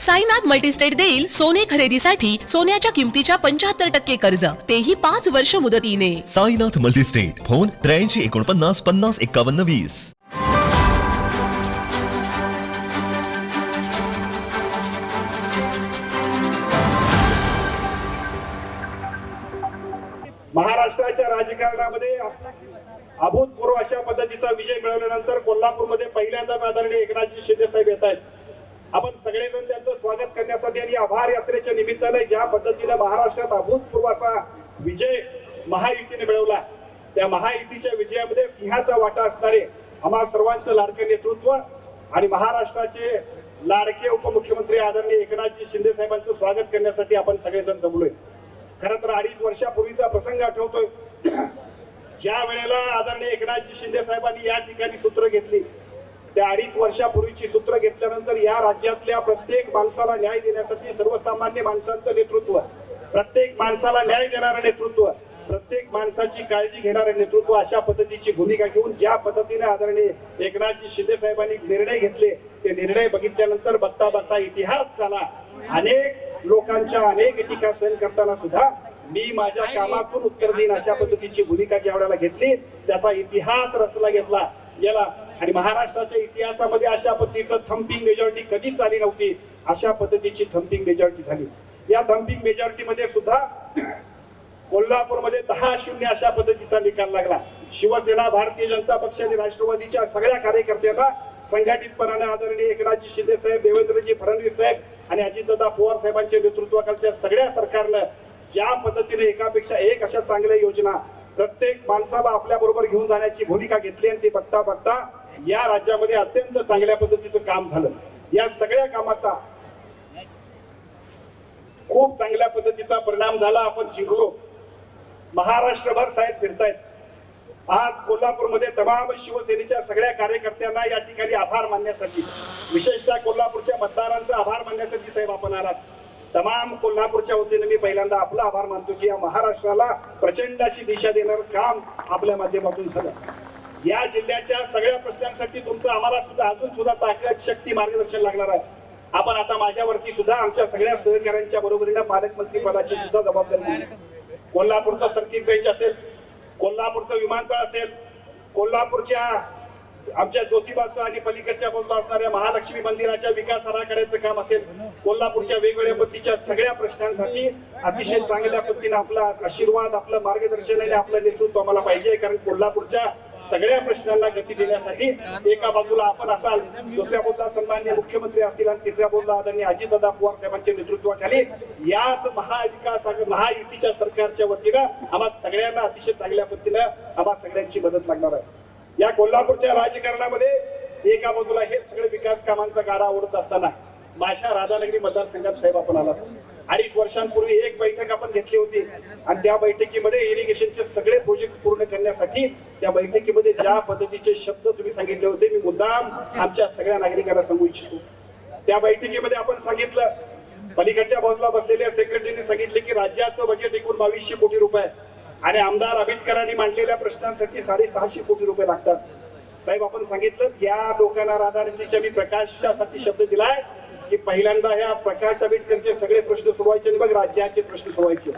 Sainath multi-state देईल सोने खरेदीसाठी सोन्याच्या किमतीच्या पंच्याहत्तर टक्के कर्ज. तेही पाच वर्ष मुदतीने. साईनाथ मल्टीस्टेट. फोन त्र्याऐंशी एकोणपन्नास पन्नास एक्कावन्न वीस. महाराष्ट्राच्या राजकारणामध्ये अभूतपूर्व अशा पद्धतीचा विजय मिळवल्यानंतर कोल्हापूरमध्ये पहिल्यांदाच आदरणीय एकनाथजी शिंदे साहेब येत आहेत. आपण सगळेजण त्यांचं स्वागत करण्यासाठी आणि आभार यात्रेच्या निमित्ताने ज्या पद्धतीने महाराष्ट्रात अभूतपूर्व असा विजय महायुतीने मिळवला त्या महायुतीच्या विजयामध्ये सिंहाचा वाटा असणारे आम्हा सर्वांचं लाडकं नेतृत्व आणि महाराष्ट्राचे लाडके उपमुख्यमंत्री आदरणीय एकनाथजी शिंदे साहेबांचं स्वागत करण्यासाठी आपण सगळेजण जमलोय. खर तर अडीच वर्षापूर्वीचा प्रसंग आठवतोय. ज्या वेळेला आदरणीय एकनाथजी शिंदे साहेबांनी या ठिकाणी सूत्र घेतली त्या अडीच वर्षापूर्वीची सूत्र घेतल्यानंतर या राज्यातल्या प्रत्येक माणसाला न्याय देण्यासाठी सर्वसामान्य माणसांचं नेतृत्व प्रत्येक माणसाला न्याय देणारं नेतृत्व प्रत्येक माणसाची काळजी घेणारं नेतृत्व अशा पद्धतीची भूमिका घेऊन ज्या पद्धतीने आदरणीय एकनाथजी शिंदे साहेबांनी निर्णय घेतले ते निर्णय बघितल्यानंतर बघता बघता इतिहास झाला. अनेक लोकांच्या अनेक टीका सहन करताना सुद्धा मी माझ्या कामातून उत्तर देईन अशा पद्धतीची भूमिका ज्या वेळेला घेतली त्याचा इतिहास रचला घेतला गेला. आणि महाराष्ट्राच्या इतिहासामध्ये अशा पद्धतीचं थम्पिंग मेजॉरिटी कधीच आली नव्हती. अशा पद्धतीची थम्पिंग मेजॉरिटी झाली. या थम्पिंग मेजॉरिटी मध्ये सुद्धा कोल्हापूरमध्ये दहा शून्य अशा पद्धतीचा निकाल लागला. शिवसेना भारतीय जनता पक्ष आणि राष्ट्रवादीच्या सगळ्या कार्यकर्त्यांना संघटितपणाने आदरणीय एकनाथजी शिंदे साहेब देवेंद्रजी फडणवीस साहेब आणि अजितदादा पवार साहेबांच्या नेतृत्वाखालच्या सगळ्या सरकारनं ज्या पद्धतीने एकापेक्षा एक अशा चांगल्या योजना प्रत्येक माणसाला आपल्या बरोबर घेऊन जाण्याची भूमिका घेतली आणि ते बघता बघता या राज्यामध्ये अत्यंत चांगल्या पद्धतीचं काम झालं. या सगळ्या कामाचा खूप चांगल्या पद्धतीचा परिणाम झाला. आपण जिंकलो. महाराष्ट्रभर साहेब फिरतायत. आज कोल्हापूरमध्ये तमाम शिवसेनेच्या सगळ्या कार्यकर्त्यांना या ठिकाणी आभार मानण्यासाठी विशेषतः कोल्हापूरच्या मतदारांचा आभार मानण्यासाठी साहेब आपण आलात. तमाम कोल्हापूरच्या वतीने मी पहिल्यांदा आपला आभार मानतो की या महाराष्ट्राला प्रचंड अशी दिशा देणारं काम आपल्या माध्यमातून झालं या जिल्ह्याच्या सगळ्या प्रश्नांसाठी तुमचं आम्हाला सुद्धा अजून सुद्धा ताकद शक्ती मार्गदर्शन लागणार आहे आपण आता माझ्यावरती सुद्धा आमच्या सगळ्या सहकाऱ्यांच्या बरोबरीनं पालकमंत्री पदाची सुद्धा जबाबदारी दिली. कोल्हापूरचं सर्किट बेंच असेल कोल्हापूरचं विमानतळ असेल कोल्हापूरच्या आमच्या ज्योतिबाचं आणि पलीकडच्या बाजूला असणाऱ्या महालक्ष्मी मंदिराच्या विकास आराखड्याचं काम असेल कोल्हापूरच्या वेगवेगळ्या पद्धतीच्या सगळ्या प्रश्नांसाठी अतिशय चांगल्या पद्धतीने आपला आशीर्वाद आपलं मार्गदर्शन आणि आपलं नेतृत्व आम्हाला पाहिजे कारण कोल्हापूरच्या सगळ्या प्रश्नांना गती देण्यासाठी एका बाजूला आपण असाल दुसऱ्या बाजूला सन्मान्य मुख्यमंत्री असतील आणि तिसऱ्या बाजूला आदरणीय अजितदादा पवार साहेबांच्या नेतृत्वाखाली याच महाविकास महायुतीच्या सरकारच्या वतीनं आम्हा सगळ्यांना अतिशय चांगल्या पद्धतीनं आम्हा सगळ्यांची मदत लागणार आहे. या कोल्हापूरच्या राजकारणामध्ये एका बाजूला हे सगळे विकास कामांचा गाडा ओढत असताना माझ्या राधानगरी मतदारसंघात साहेब आपण आला अडीच वर्षांपूर्वी एक बैठक आपण घेतली होती. आणि त्या बैठकीमध्ये इरिगेशनचे सगळे प्रोजेक्ट पूर्ण करण्यासाठी त्या बैठकीमध्ये ज्या पद्धतीचे शब्द तुम्ही सांगितले होते मी मुद्दाम आमच्या सगळ्या नागरिकांना सांगू इच्छितो. त्या बैठकीमध्ये आपण सांगितलं पलीकडच्या बाजूला बसलेल्या सेक्रेटरीने सांगितले की राज्याचं बजेट एकूण बावीसशे कोटी रुपये आणि आमदार आंबेडकरांनी मांडलेल्या प्रश्नांसाठी साडेसहाशे कोटी रुपये लागतात. साहेब आपण सांगितलं या लोकांना राधानगरीच्या मी प्रकाशासाठी शब्द दिलाय की पहिल्यांदा ह्या प्रकाश आंबेडकरचे सगळे प्रश्न सोडवायचे आणि मग राज्याचे प्रश्न सोडवायचे.